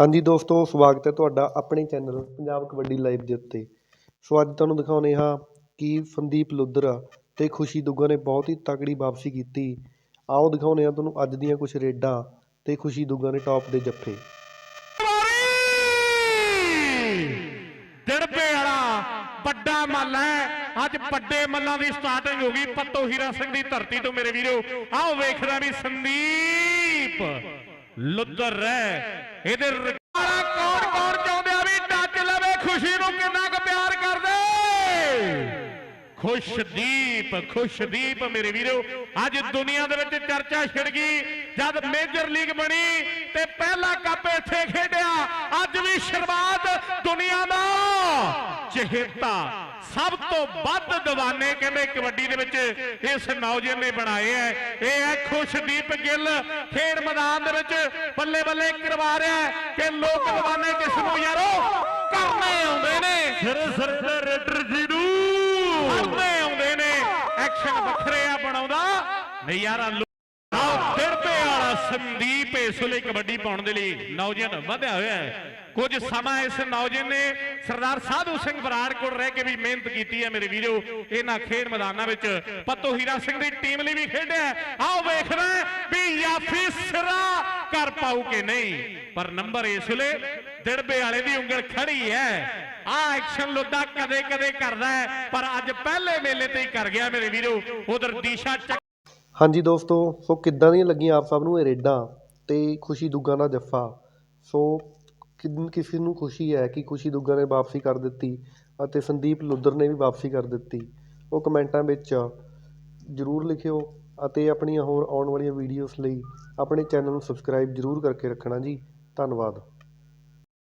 ਹਾਂਜੀ ਦੋਸਤੋ, ਸਵਾਗਤ ਹੈ ਤੁਹਾਡਾ ਆਪਣੇ ਚੈਨਲ ਪੰਜਾਬ ਕਬੱਡੀ ਲਾਈਵ ਦੇ ਉੱਤੇ। ਸੋ ਅੱਜ ਤੁਹਾਨੂੰ ਦਿਖਾਉਂਦੇ ਹਾਂ ਕਿ ਸੰਦੀਪ ਲੁੱਧਰਾ ਤੇ ਖੁਸ਼ੀ ਦੁੱਗਾ ਨੇ ਬਹੁਤ ਹੀ ਤਕੜੀ ਵਾਪਸੀ ਕੀਤੀ। ਆਓ ਦਿਖਾਉਂਦੇ ਹਾਂ ਤੁਹਾਨੂੰ ਅੱਜ ਦੀਆਂ ਕੁਝ ਰੇਡਾਂ ਅਤੇ ਖੁਸ਼ੀ ਦੁੱਗਾ ਨੇ ਟੌਪ ਦੇ ਜੱਫੇ। ਦਿੜਬੇ ਵਾਲਾ ਵੱਡਾ ਮੱਲ ਹੈ। ਅੱਜ ਵੱਡੇ ਮੱਲਾਂ ਦੀ ਸਟਾਰਟਿੰਗ ਹੋ ਗਈ। ਪੱਤੋ ਹੀਰਾ ਸਿੰਘ ਦੀ ਧਰਤੀ ਤੋਂ ਮੇਰੇ ਵੀਰੋ, ਆਓ ਵੇਖਦਾ ਵੀ ਸੰਦੀਪ ਲੁੱਧਰ ਹੈ ਇਹਦੇ ਰਿਕਾਲਾ ਕੌਣ ਕੌਣ ਚਾਹੁੰਦੇ ਆ ਵੀ ਟੱਚ ਲਵੇ, ਖੁਸ਼ੀ ਨੂੰ ਕਿੰਨਾ ਕੁ ਪਿਆਰ ਕਰਦੇ? ਖੁਸ਼ਦੀਪ ਖੁਸ਼ਦੀਪ ਮੇਰੇ ਵੀਰੋ, ਅੱਜ ਦੁਨੀਆ ਦੇ ਵਿੱਚ ਚਰਚਾ ਛਿੜ ਗਈ, ਜਦ ਮੇਜਰ ਲੀਗ ਬਣੀ ਤੇ ਪਹਿਲਾ ਕੱਪ ਇੱਥੇ ਖੇਡਿਆ ਸ਼ੁਰੂਆਤ ਦੁਨੀਆ ਦਾ। ਚਹੇਤਾ ਸਭ ਤੋਂ ਵੱਧ دیਵਾਨੇ ਕਹਿੰਦੇ ਕਬੱਡੀ ਦੇ ਵਿੱਚ ਇਸ ਨੌਜਵਾਨ ਨੇ ਬਣਾਏ ਐ ਇਹ ਹੈ ਖੁਸ਼ਦੀਪ ਗਿੱਲ ਖੇਡ ਮੈਦਾਨ ਦੇ ਵਿੱਚ ਬੱਲੇ ਬੱਲੇ ਕਰਵਾ ਰਿਹਾ ਕਿ ਲੋਕ دیਵਾਨੇ ਕਿਸ ਨੂੰ ਯਾਰੋ ਕਰਨੇ ਆਉਂਦੇ ਨੇ। ਸਿਰੇ ਸਿਰੇ ਦੇ ਜੀ ਨੂੰ। ਆਉਂਦੇ ਨੇ। ਐਕਸ਼ਨ ਵੱਖਰੇ ਆ ਬਣਾਉਂਦਾ। ਨਹੀਂ ਯਾਰਾ ਆਓ ਫਿਰ ਤੇ ਵਾਲਾ ਸੰਦੀਪ ਇਸ ਵੇਲੇ ਕਬੱਡੀ ਪਾਉਣ ਦੇ ਲਈ ਨੌਜਵਾਨ ਵਧਿਆ ਹੋਇਆ ਹੈ। ਕੁਝ ਸਮਾਂ ਇਸ ਨੌਜਵਾਨ ਨੇ ਸਰਦਾਰ ਸਾਧੂ ਸਿੰਘ ਬਰਾੜ ਕੋਲ ਰਹਿ ਕੇ ਵੀ ਮਿਹਨਤ ਕੀਤੀ ਹੈ ਮੇਰੇ ਵੀਰੋ। ਇਹਨਾਂ ਖੇਡ ਮੈਦਾਨਾਂ ਵਿੱਚ ਪੱਤੋ ਹੀਰਾ ਸਿੰਘ ਦੀ ਟੀਮ ਲਈ ਵੀ ਖੇਡਿਆ ਆਓ ਵੇਖਣਾ ਵੀ ਯਾਫੀ ਸਿਰਾ ਕਰ ਪਾਉ ਕਿ ਨਹੀਂ। ਪਰ ਨੰਬਰ ਇਸ ਵੇਲੇ ਦਿੜਬੇ ਵਾਲੇ ਦੀ ਉਂਗਲ ਖੜੀ ਹੈ। ਆ ਐਕਸ਼ਨ ਲੁੱਦਾ ਕਦੇ ਕਦੇ ਕਰਦਾ ਹੈ, ਪਰ ਅੱਜ ਪਹਿਲੇ ਮੇਲੇ ਤੇ ਹੀ ਕਰ ਗਿਆ ਮੇਰੇ ਵੀਰੋ। ਉਧਰ ਦੀਸ਼ਾ ਹਾਂਜੀ ਦੋਸਤੋ, ਸੋ ਕਿੱਦਾਂ ਦੀਆਂ ਲੱਗੀਆਂ ਆਪ ਸਭ ਨੂੰ ਇਹ ਰੇਡਾਂ? ਅਤੇ ਖੁਸ਼ੀ ਦੁੱਗਾ ਦਾ ਜੱਫਾ। ਸੋ, ਕਿਨ, ਕਿਸੇ ਨੂੰ ਖੁਸ਼ੀ ਹੈ ਕਿ ਖੁਸ਼ੀ ਦੁੱਗਾ ਨੇ ਵਾਪਸੀ ਕਰ ਦਿੱਤੀ ਅਤੇ ਸੰਦੀਪ ਲੁੱਧਰ ਨੇ ਵੀ ਵਾਪਸੀ ਕਰ ਦਿੱਤੀ। ਉਹ ਕਮੈਂਟਾਂ ਵਿੱਚ ਜ਼ਰੂਰ ਲਿਖਿਓ ਅਤੇ ਆਪਣੀਆਂ ਹੋਰ ਆਉਣ ਵਾਲੀਆਂ ਵੀਡੀਓਜ਼ ਲਈ ਆਪਣੇ ਚੈਨਲ ਨੂੰ ਸਬਸਕ੍ਰਾਈਬ ਜ਼ਰੂਰ ਕਰਕੇ ਰੱਖਣਾ ਜੀ। ਧੰਨਵਾਦ।